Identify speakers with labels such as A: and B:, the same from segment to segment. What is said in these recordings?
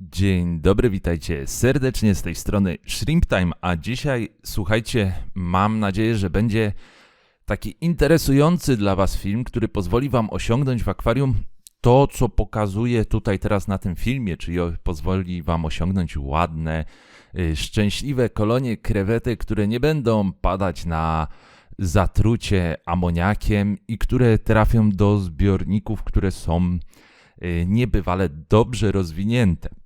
A: Dzień dobry, witajcie serdecznie z tej strony Shrimp Time, a dzisiaj słuchajcie, mam nadzieję, że będzie taki interesujący dla Was film, który pozwoli Wam osiągnąć w akwarium to, co pokazuję tutaj teraz na tym filmie, czyli pozwoli Wam osiągnąć ładne, y, szczęśliwe kolonie krewetek, które nie będą padać na zatrucie amoniakiem i które trafią do zbiorników, które są y, niebywale dobrze rozwinięte.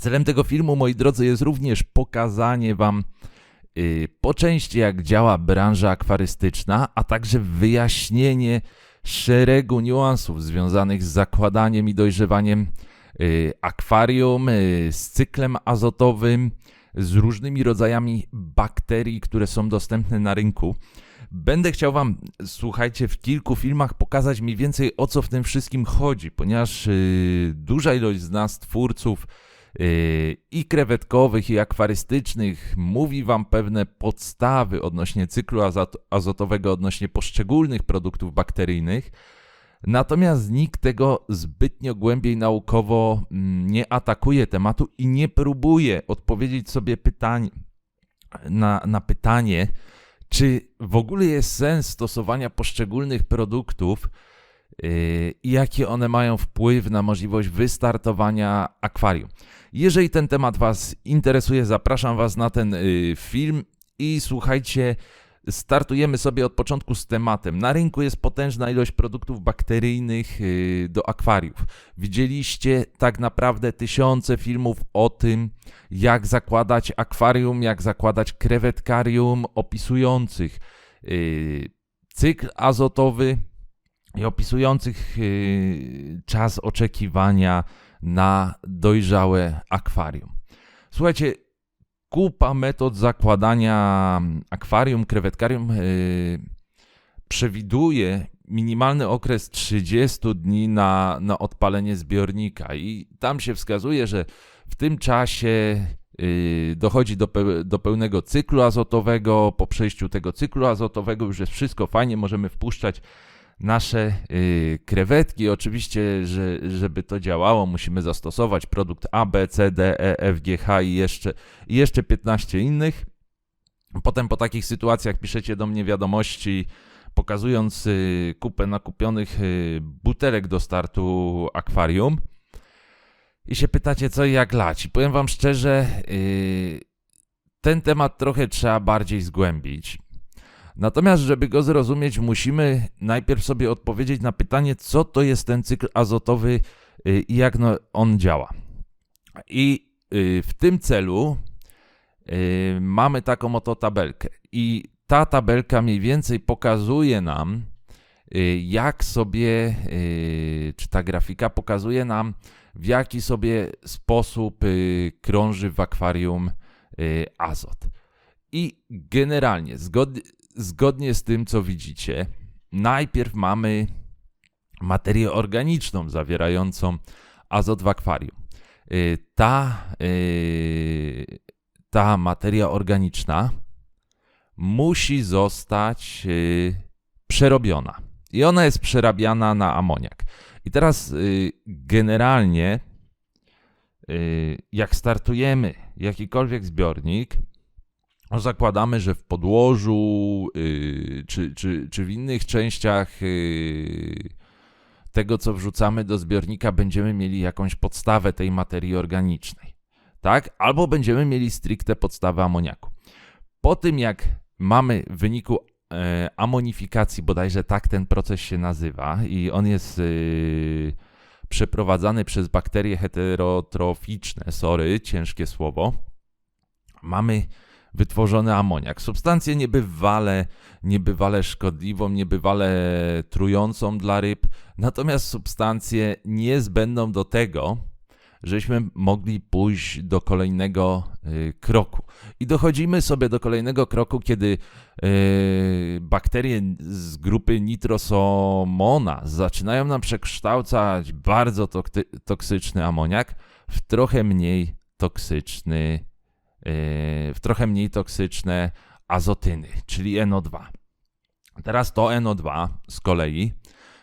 A: Celem tego filmu, moi drodzy, jest również pokazanie Wam y, po części, jak działa branża akwarystyczna, a także wyjaśnienie szeregu niuansów związanych z zakładaniem i dojrzewaniem y, akwarium, y, z cyklem azotowym, z różnymi rodzajami bakterii, które są dostępne na rynku. Będę chciał Wam, słuchajcie, w kilku filmach pokazać mniej więcej o co w tym wszystkim chodzi, ponieważ y, duża ilość z nas, twórców, i krewetkowych, i akwarystycznych mówi Wam pewne podstawy odnośnie cyklu azot- azotowego, odnośnie poszczególnych produktów bakteryjnych. Natomiast nikt tego zbytnio głębiej naukowo mm, nie atakuje tematu i nie próbuje odpowiedzieć sobie pytań, na, na pytanie, czy w ogóle jest sens stosowania poszczególnych produktów yy, i jakie one mają wpływ na możliwość wystartowania akwarium. Jeżeli ten temat Was interesuje, zapraszam Was na ten y, film i słuchajcie, startujemy sobie od początku z tematem. Na rynku jest potężna ilość produktów bakteryjnych y, do akwariów. Widzieliście tak naprawdę tysiące filmów o tym, jak zakładać akwarium, jak zakładać krewetkarium, opisujących y, cykl azotowy i opisujących y, czas oczekiwania na dojrzałe akwarium. Słuchajcie, kupa metod zakładania akwarium, krewetkarium yy, przewiduje minimalny okres 30 dni na, na odpalenie zbiornika i tam się wskazuje, że w tym czasie yy, dochodzi do, do pełnego cyklu azotowego. Po przejściu tego cyklu azotowego już jest wszystko fajnie, możemy wpuszczać nasze y, krewetki. Oczywiście, że, żeby to działało, musimy zastosować produkt A, B, C, D, E, F, G, H i jeszcze, i jeszcze 15 innych. Potem po takich sytuacjach piszecie do mnie wiadomości, pokazując y, kupę nakupionych y, butelek do startu akwarium. I się pytacie, co i jak lać. I powiem Wam szczerze, ten temat trochę trzeba bardziej zgłębić. Natomiast, żeby go zrozumieć, musimy najpierw sobie odpowiedzieć na pytanie, co to jest ten cykl azotowy y, i jak no, on działa. I y, w tym celu y, mamy taką oto tabelkę. I ta tabelka mniej więcej pokazuje nam, jak sobie, czy ta grafika pokazuje nam, w jaki sobie sposób krąży w akwarium azot. I generalnie, zgodnie, zgodnie z tym, co widzicie, najpierw mamy materię organiczną zawierającą azot w akwarium. Y, Ta, y, ta materia organiczna musi zostać y, przerobiona. I ona jest przerabiana na amoniak. I teraz generalnie, jak startujemy jakikolwiek zbiornik, zakładamy, że w podłożu yy, czy, czy, czy w innych częściach yy, tego, co wrzucamy do zbiornika, będziemy mieli jakąś podstawę tej materii organicznej. Tak? Albo będziemy mieli stricte podstawę amoniaku. Po tym, jak mamy w wyniku e, amonifikacji, bodajże tak ten proces się nazywa, i on jest yy, przeprowadzany przez bakterie heterotroficzne, sorry, ciężkie słowo, mamy wytworzony amoniak. Substancję niebywale, niebywale szkodliwą, niebywale trującą dla ryb, natomiast substancję niezbędną do tego, żeśmy mogli pójść do kolejnego y, kroku. I dochodzimy sobie do kolejnego kroku, kiedy y, bakterie z grupy nitrosomona zaczynają nam przekształcać bardzo toksyczny amoniak w trochę mniej toksyczny w trochę mniej toksyczne azotyny, czyli NO2. Teraz to NO2 z kolei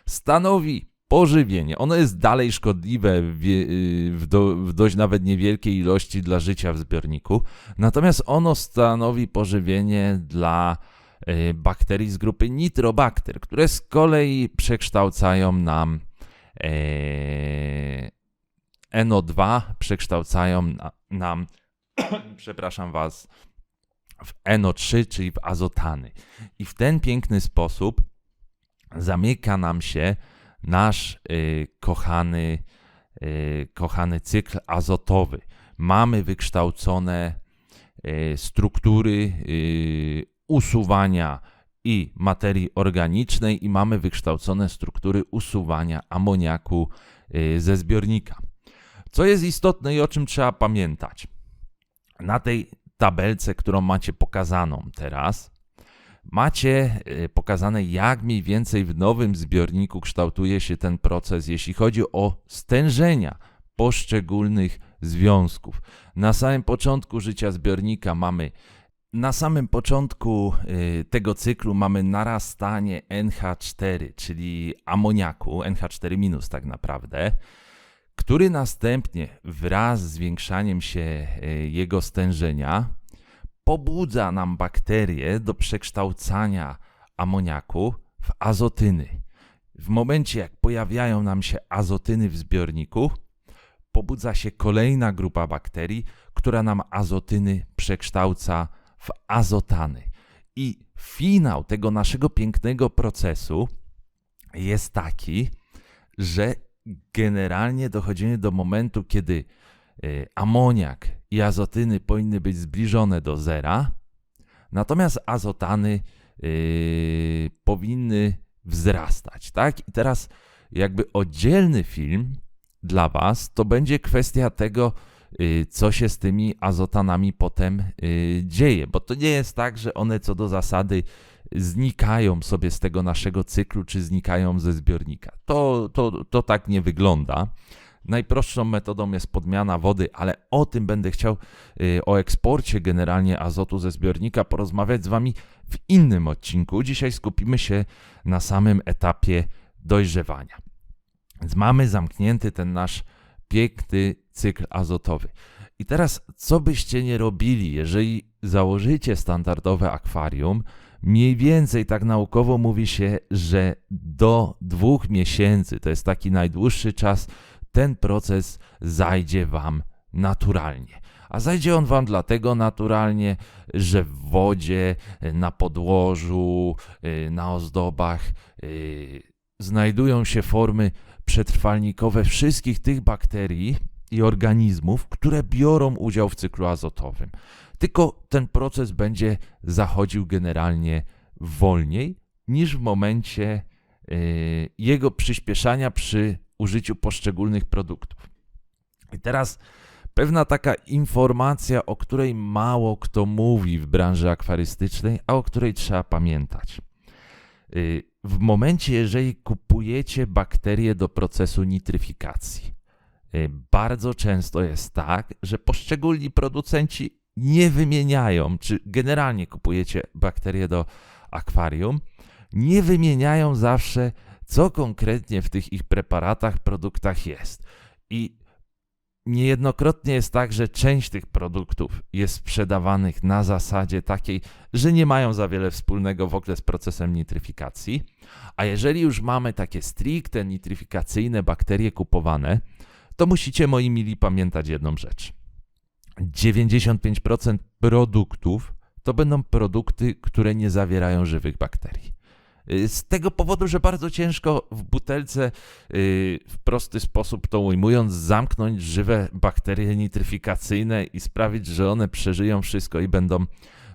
A: stanowi pożywienie. Ono jest dalej szkodliwe w, w, do, w, dość nawet niewielkiej ilości dla życia w zbiorniku, natomiast ono stanowi pożywienie dla y, bakterii z grupy Nitrobacter, które z kolei przekształcają nam y, NO2, przekształcają na, nam, przepraszam Was, w NO3, czyli w azotany. I w ten piękny sposób zamyka nam się nasz y, kochany, y, kochany cykl azotowy. Mamy wykształcone y, struktury usuwania i materii organicznej i mamy wykształcone struktury usuwania amoniaku ze zbiornika. Co jest istotne i o czym trzeba pamiętać? Na tej tabelce, którą macie pokazaną teraz, macie y, pokazane, jak mniej więcej w nowym zbiorniku kształtuje się ten proces, jeśli chodzi o stężenia poszczególnych związków. Na samym początku życia zbiornika mamy na samym początku y, tego cyklu mamy narastanie NH4, czyli amoniaku, NH4- tak naprawdę, który następnie wraz z zwiększaniem się y, jego stężenia pobudza nam bakterie do przekształcania amoniaku w azotyny. W momencie, jak pojawiają nam się azotyny w zbiorniku, pobudza się kolejna grupa bakterii, która nam azotyny przekształca w azotany. I finał tego naszego pięknego procesu jest taki, że generalnie dochodzimy do momentu, kiedy y, amoniak i azotyny powinny być zbliżone do zera, natomiast azotany yy, powinny wzrastać, tak? I teraz jakby oddzielny film dla Was to będzie kwestia tego, yy, co się z tymi azotanami potem dzieje, bo to nie jest tak, że one co do zasady znikają sobie z tego naszego cyklu, czy znikają ze zbiornika. To, to, to tak nie wygląda. Najprostszą metodą jest podmiana wody, ale o tym będę chciał, y, o eksporcie generalnie azotu ze zbiornika porozmawiać z Wami w innym odcinku. Dzisiaj skupimy się na samym etapie dojrzewania. Więc mamy zamknięty ten nasz piękny cykl azotowy. I teraz, co byście nie robili, jeżeli założycie standardowe akwarium, mniej więcej tak naukowo mówi się, że do dwóch miesięcy to jest taki najdłuższy czas, ten proces zajdzie Wam naturalnie. A zajdzie on Wam dlatego naturalnie, że w wodzie, na podłożu, y, na ozdobach y, znajdują się formy przetrwalnikowe wszystkich tych bakterii i organizmów, które biorą udział w cyklu azotowym. Tylko ten proces będzie zachodził generalnie wolniej niż w momencie y, jego przyspieszania przy użyciu poszczególnych produktów. I teraz pewna taka informacja, o której mało kto mówi w branży akwarystycznej, a o której trzeba pamiętać. Y, w momencie, jeżeli kupujecie bakterie do procesu nitryfikacji, bardzo często jest tak, że poszczególni producenci nie wymieniają, czy generalnie kupujecie bakterie do akwarium, nie wymieniają zawsze co konkretnie w tych ich preparatach, produktach jest. I niejednokrotnie jest tak, że część tych produktów jest sprzedawanych na zasadzie takiej, że nie mają za wiele wspólnego w ogóle z procesem nitryfikacji. A jeżeli już mamy takie stricte nitryfikacyjne bakterie kupowane, to musicie, moi mili, pamiętać jedną rzecz. 95% produktów to będą produkty, które nie zawierają żywych bakterii. Y, z tego powodu, że bardzo ciężko w butelce y, w prosty sposób to ujmując, zamknąć żywe bakterie nitryfikacyjne i sprawić, że one przeżyją wszystko i będą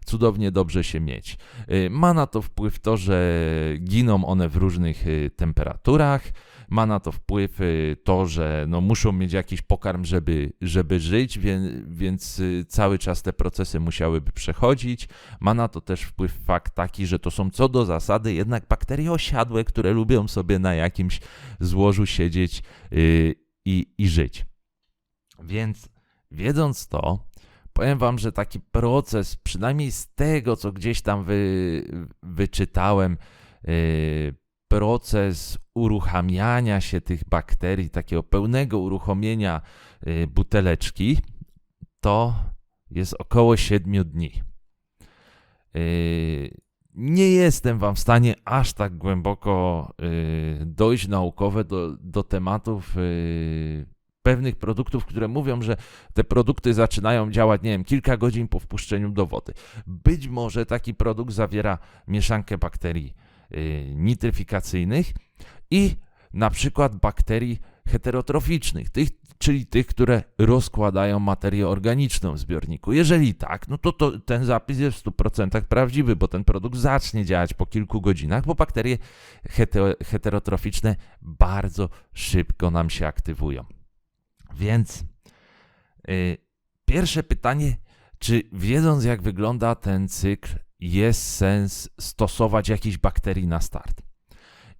A: cudownie dobrze się mieć. Y, ma na to wpływ to, że giną one w różnych temperaturach ma na to wpływ y, to, że no, muszą mieć jakiś pokarm, żeby, żeby żyć, więc, więc y, cały czas te procesy musiałyby przechodzić. Ma na to też wpływ fakt taki, że to są co do zasady jednak bakterie osiadłe, które lubią sobie na jakimś złożu siedzieć i, i żyć. Więc wiedząc to, powiem Wam, że taki proces, przynajmniej z tego, co gdzieś tam wy, wyczytałem, yy, proces uruchamiania się tych bakterii, takiego pełnego uruchomienia y, buteleczki, to jest około 7 dni. Y, nie jestem Wam w stanie aż tak głęboko y, dojść naukowe do, do tematów pewnych produktów, które mówią, że te produkty zaczynają działać, nie wiem, kilka godzin po wpuszczeniu do wody. Być może taki produkt zawiera mieszankę bakterii y, nitryfikacyjnych i na przykład bakterii heterotroficznych, tych, czyli tych, które rozkładają materię organiczną w zbiorniku. Jeżeli tak, no to, to ten zapis jest w 100% prawdziwy, bo ten produkt zacznie działać po kilku godzinach, bo bakterie heterotroficzne bardzo szybko nam się aktywują. Więc yy, pierwsze pytanie, czy wiedząc jak wygląda ten cykl, jest sens stosować jakieś bakterii na start?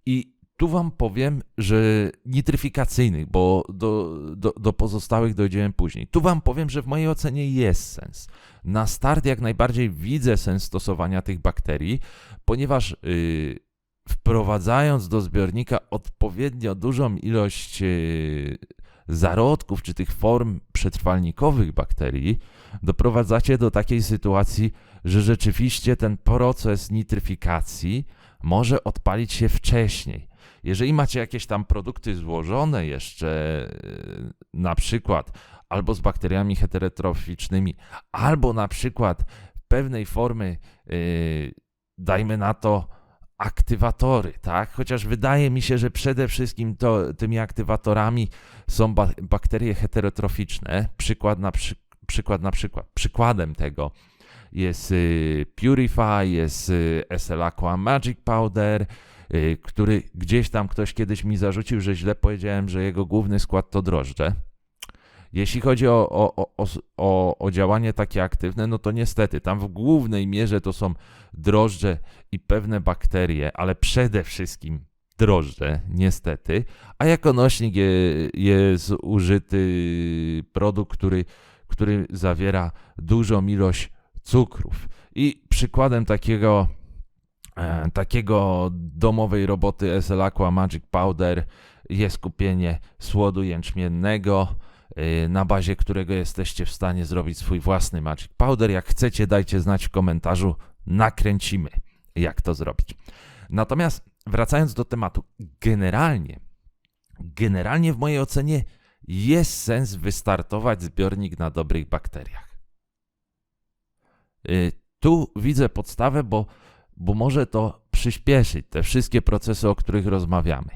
A: I tu Wam powiem, że nitryfikacyjnych, bo do, do, do, pozostałych dojdziemy później. Tu Wam powiem, że w mojej ocenie jest sens. Na start jak najbardziej widzę sens stosowania tych bakterii, ponieważ yy, wprowadzając do zbiornika odpowiednio dużą ilość yy, zarodków czy tych form przetrwalnikowych bakterii, doprowadzacie do takiej sytuacji, że rzeczywiście ten proces nitryfikacji może odpalić się wcześniej. Jeżeli macie jakieś tam produkty złożone jeszcze, e, na przykład albo z bakteriami heterotroficznymi, albo na przykład pewnej formy, yy, dajmy na to, aktywatory, tak? Chociaż wydaje mi się, że przede wszystkim to, tymi aktywatorami są ba bakterie heterotroficzne. Przykład na, przy, przykład na przykład. Przykładem tego jest y, Purify, jest y, SL Aqua Magic Powder, y, który gdzieś tam ktoś kiedyś mi zarzucił, że źle powiedziałem, że jego główny skład to drożdże. Jeśli chodzi o, o, o, o, działanie takie aktywne, no to niestety tam w głównej mierze to są drożdże i pewne bakterie, ale przede wszystkim drożdże, niestety, a jako nośnik je, jest użyty produkt, który, który zawiera dużą ilość cukrów. I przykładem takiego, e, takiego domowej roboty SL Aqua Magic Powder jest kupienie słodu jęczmiennego, na bazie którego jesteście w stanie zrobić swój własny Magic Powder. Jak chcecie, dajcie znać w komentarzu, nakręcimy, jak to zrobić. Natomiast wracając do tematu, generalnie, generalnie w mojej ocenie jest sens wystartować zbiornik na dobrych bakteriach. Y, tu widzę podstawę, bo, bo może to przyspieszyć te wszystkie procesy, o których rozmawiamy.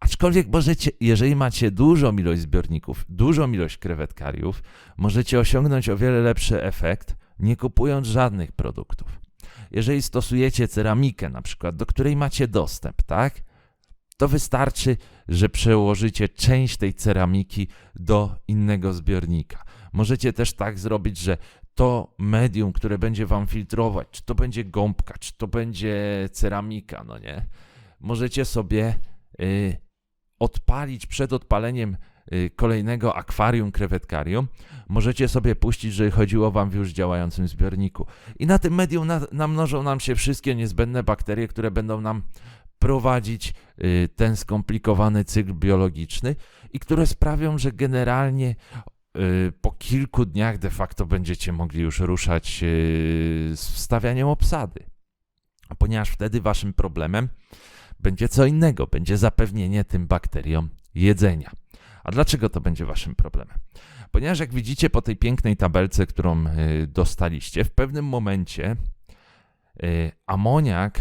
A: Aczkolwiek możecie, jeżeli macie dużą ilość zbiorników, dużą ilość krewetkariów, możecie osiągnąć o wiele lepszy efekt, nie kupując żadnych produktów. Jeżeli stosujecie ceramikę, na przykład, do której macie dostęp, tak? To wystarczy, że przełożycie część tej ceramiki do innego zbiornika. Możecie też tak zrobić, że to medium, które będzie wam filtrować, czy to będzie gąbka, czy to będzie ceramika, no nie? Możecie sobie yy, odpalić przed odpaleniem y, kolejnego akwarium krewetkarium, możecie sobie puścić, że chodziło Wam w już działającym zbiorniku. I na tym medium na, namnożą nam się wszystkie niezbędne bakterie, które będą nam prowadzić y, ten skomplikowany cykl biologiczny i które sprawią, że generalnie y, po kilku dniach de facto będziecie mogli już ruszać z wstawianiem obsady. Ponieważ wtedy Waszym problemem będzie co innego, będzie zapewnienie tym bakteriom jedzenia. A dlaczego to będzie waszym problemem? Ponieważ jak widzicie po tej pięknej tabelce, którą y, dostaliście, w pewnym momencie y, amoniak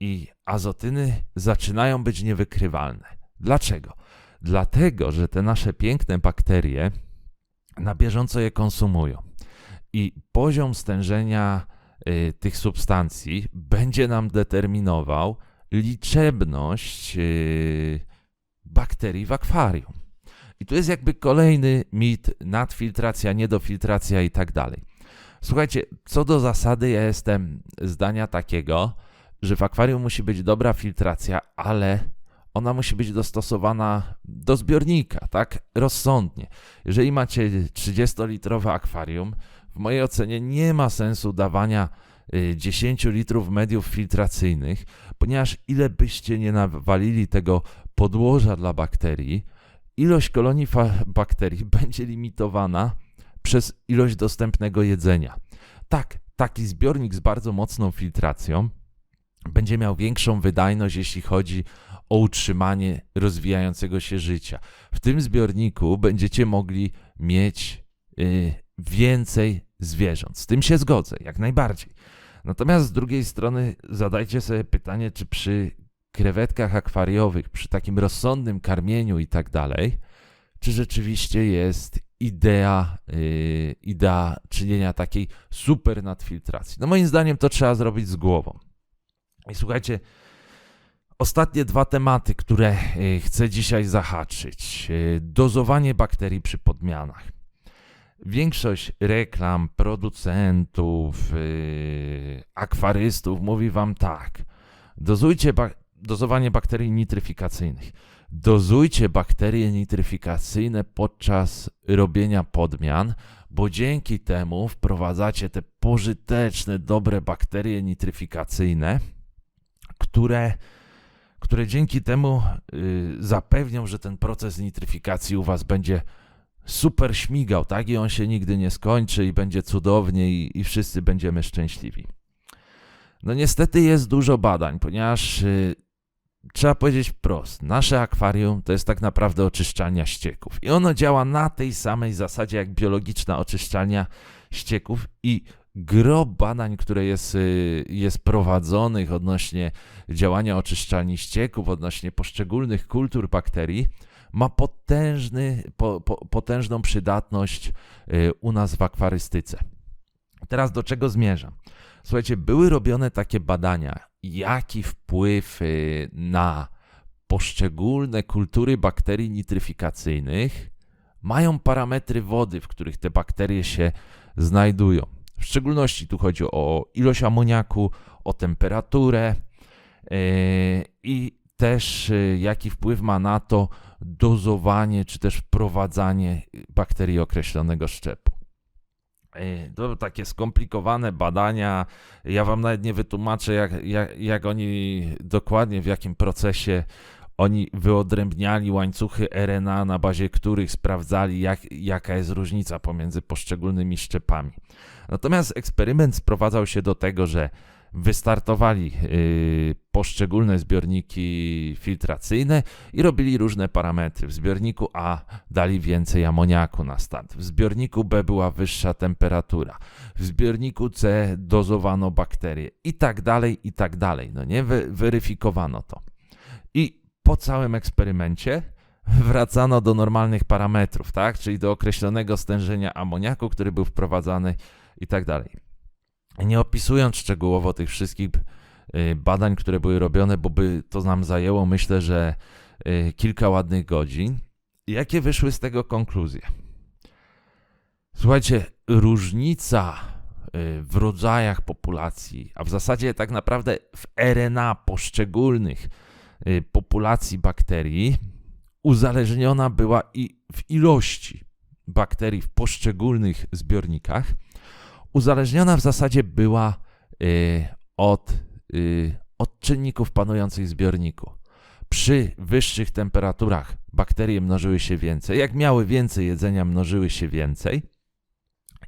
A: i azotyny zaczynają być niewykrywalne. Dlaczego? Dlatego, że te nasze piękne bakterie na bieżąco je konsumują i poziom stężenia y, tych substancji będzie nam determinował, liczebność yy, bakterii w akwarium. I tu jest jakby kolejny mit, nadfiltracja, niedofiltracja i tak dalej. Słuchajcie, co do zasady, ja jestem zdania takiego, że w akwarium musi być dobra filtracja, ale ona musi być dostosowana do zbiornika, tak? Rozsądnie. Jeżeli macie 30-litrowe akwarium, w mojej ocenie nie ma sensu dawania y, 10 litrów mediów filtracyjnych, ponieważ ile byście nie nawalili tego podłoża dla bakterii, ilość kolonii bakterii będzie limitowana przez ilość dostępnego jedzenia. Tak, taki zbiornik z bardzo mocną filtracją będzie miał większą wydajność, jeśli chodzi o utrzymanie rozwijającego się życia. W tym zbiorniku będziecie mogli mieć y, więcej zwierząt. Z tym się zgodzę, jak najbardziej. Natomiast z drugiej strony zadajcie sobie pytanie, czy przy krewetkach akwariowych, przy takim rozsądnym karmieniu i tak dalej, czy rzeczywiście jest idea, yy, idea czynienia takiej super nadfiltracji. No moim zdaniem to trzeba zrobić z głową. I słuchajcie, ostatnie dwa tematy, które yy, chcę dzisiaj zahaczyć. Yy, dozowanie bakterii przy podmianach. Większość reklam, producentów, yy, akwarystów mówi wam tak. Dozujcie ba- dozowanie bakterii nitryfikacyjnych. Dozujcie bakterie nitryfikacyjne podczas robienia podmian, bo dzięki temu wprowadzacie te pożyteczne, dobre bakterie nitryfikacyjne, które, które dzięki temu y, zapewnią, że ten proces nitryfikacji u Was będzie super śmigał, tak? I on się nigdy nie skończy i będzie cudownie i, i wszyscy będziemy szczęśliwi. No niestety jest dużo badań, ponieważ y, trzeba powiedzieć wprost, nasze akwarium to jest tak naprawdę oczyszczalnia ścieków. I ono działa na tej samej zasadzie jak biologiczna oczyszczalnia ścieków i gro badań, które jest, y, jest prowadzonych odnośnie działania oczyszczalni ścieków, odnośnie poszczególnych kultur bakterii, ma potężny, po, po, potężną przydatność y, u nas w akwarystyce. Teraz do czego zmierzam? Słuchajcie, były robione takie badania, jaki wpływ y, na poszczególne kultury bakterii nitryfikacyjnych mają parametry wody, w których te bakterie się znajdują. W szczególności tu chodzi o ilość amoniaku, o temperaturę yy, i też yy, jaki wpływ ma na to dozowanie czy też wprowadzanie bakterii określonego szczepu. Yy, To takie skomplikowane badania. Ja wam nawet nie wytłumaczę, jak, jak, jak oni dokładnie, w jakim procesie oni wyodrębniali łańcuchy RNA, na bazie których sprawdzali, jak, jaka jest różnica pomiędzy poszczególnymi szczepami. Natomiast eksperyment sprowadzał się do tego, że wystartowali yy, poszczególne zbiorniki filtracyjne i robili różne parametry. W zbiorniku A dali więcej amoniaku na start, w zbiorniku B była wyższa temperatura, w zbiorniku C dozowano bakterie i tak dalej, i tak dalej. No nie, weryfikowano to. I po całym eksperymencie wracano do normalnych parametrów, tak? Czyli do określonego stężenia amoniaku, który był wprowadzany i tak dalej. Nie opisując szczegółowo tych wszystkich y, badań, które były robione, bo by to nam zajęło, myślę, że y, kilka ładnych godzin. Jakie wyszły z tego konkluzje? Słuchajcie, różnica y, w rodzajach populacji, a w zasadzie tak naprawdę w RNA poszczególnych populacji bakterii uzależniona była i w ilości bakterii w poszczególnych zbiornikach, uzależniona w zasadzie była y, od, y, od czynników panujących w zbiorniku. Przy wyższych temperaturach bakterie mnożyły się więcej. Jak miały więcej jedzenia, mnożyły się więcej.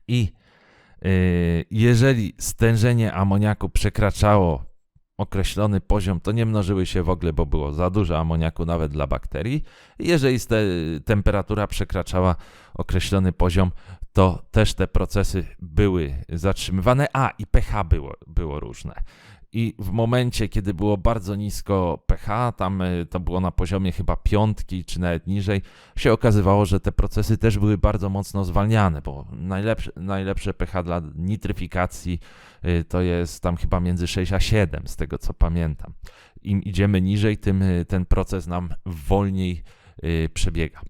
A: I y, jeżeli stężenie amoniaku przekraczało określony poziom, to nie mnożyły się w ogóle, bo było za dużo amoniaku nawet dla bakterii. Jeżeli temperatura przekraczała określony poziom, to też te procesy były zatrzymywane, a i pH było, było różne. I w momencie, kiedy było bardzo nisko pH, tam y, to było na poziomie chyba piątki czy nawet niżej, się okazywało, że te procesy też były bardzo mocno zwalniane, bo najlepsze, najlepsze pH dla nitryfikacji y, to jest tam chyba między 6 a 7, z tego co pamiętam. Im idziemy niżej, tym y, ten proces nam wolniej przebiega.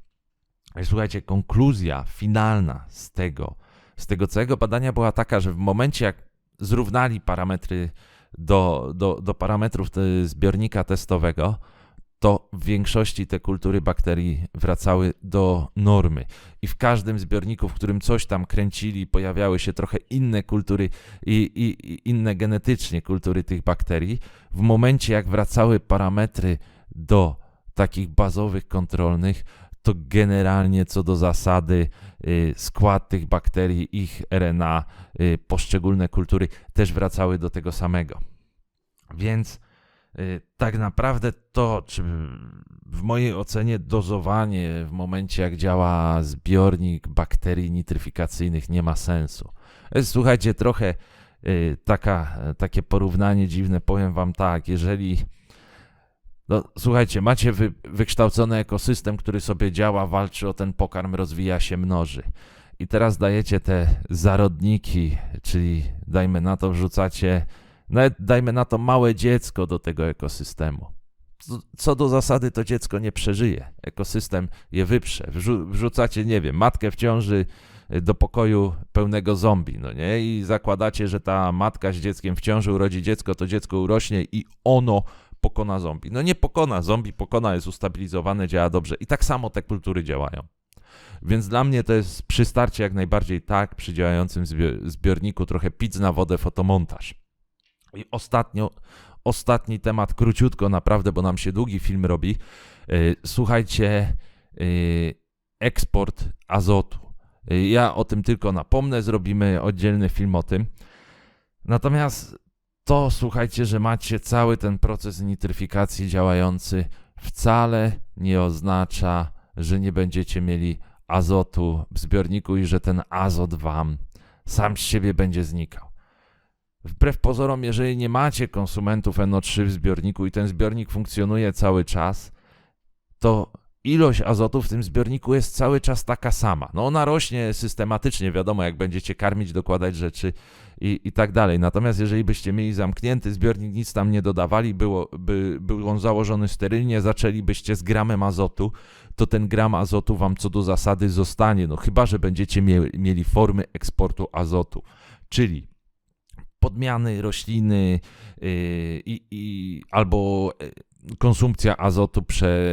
A: I Słuchajcie, konkluzja finalna z tego, z tego całego badania była taka, że w momencie jak zrównali parametry do, do, do parametrów te- zbiornika testowego, to w większości te kultury bakterii wracały do normy. I w każdym zbiorniku, w którym coś tam kręcili, pojawiały się trochę inne kultury i, i, i inne genetycznie kultury tych bakterii. W momencie, jak wracały parametry do takich bazowych, kontrolnych, to generalnie co do zasady y, skład tych bakterii, ich RNA, y, poszczególne kultury też wracały do tego samego. Więc y, tak naprawdę to, czy w mojej ocenie dozowanie w momencie jak działa zbiornik bakterii nitryfikacyjnych nie ma sensu. Słuchajcie, trochę taka, takie porównanie dziwne, powiem wam tak, jeżeli no, słuchajcie, macie wy, wykształcony ekosystem, który sobie działa, walczy o ten pokarm, rozwija się, mnoży. I teraz dajecie te zarodniki, czyli dajmy na to, wrzucacie, nawet dajmy na to małe dziecko do tego ekosystemu. Co do zasady, to dziecko nie przeżyje. Ekosystem je wyprze. Wrzu wrzucacie, nie wiem, matkę w ciąży y, do pokoju pełnego zombie, no nie? I zakładacie, że ta matka z dzieckiem w ciąży urodzi dziecko, to dziecko urośnie i ono pokona zombie. No nie pokona zombie, pokona jest ustabilizowane, działa dobrze. I tak samo te kultury działają. Więc dla mnie to jest przy starcie jak najbardziej tak, przy działającym zbiorniku trochę pic na wodę, fotomontaż. I ostatnio, ostatni temat, króciutko naprawdę, bo nam się długi film robi. Y, słuchajcie, y, eksport azotu. Y, ja o tym tylko napomnę, zrobimy oddzielny film o tym. Natomiast to słuchajcie, że macie cały ten proces nitryfikacji działający, wcale nie oznacza, że nie będziecie mieli azotu w zbiorniku i że ten azot wam sam z siebie będzie znikał. Wbrew pozorom, jeżeli nie macie konsumentów NO3 w zbiorniku i ten zbiornik funkcjonuje cały czas, to ilość azotu w tym zbiorniku jest cały czas taka sama. No ona rośnie systematycznie, wiadomo, jak będziecie karmić, dokładać rzeczy i, i tak dalej. Natomiast jeżeli byście mieli zamknięty zbiornik, nic tam nie dodawali, było, by, był on założony sterylnie, zaczęlibyście z gramem azotu, to ten gram azotu wam co do zasady zostanie, no chyba, że będziecie mie mieli formy eksportu azotu, czyli podmiany rośliny yy, i, albo yy, konsumpcja azotu prze,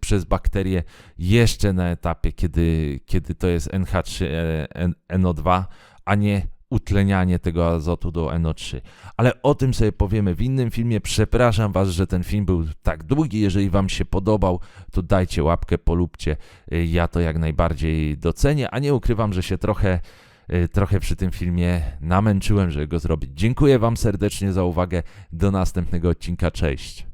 A: przez bakterie jeszcze na etapie, kiedy, kiedy to jest NH3NO2, a nie utlenianie tego azotu do NO3. Ale o tym sobie powiemy w innym filmie. Przepraszam Was, że ten film był tak długi. Jeżeli Wam się podobał, to dajcie łapkę, polubcie. Ja to jak najbardziej docenię, a nie ukrywam, że się trochę trochę przy tym filmie namęczyłem, żeby go zrobić. Dziękuję Wam serdecznie za uwagę. Do następnego odcinka. Cześć.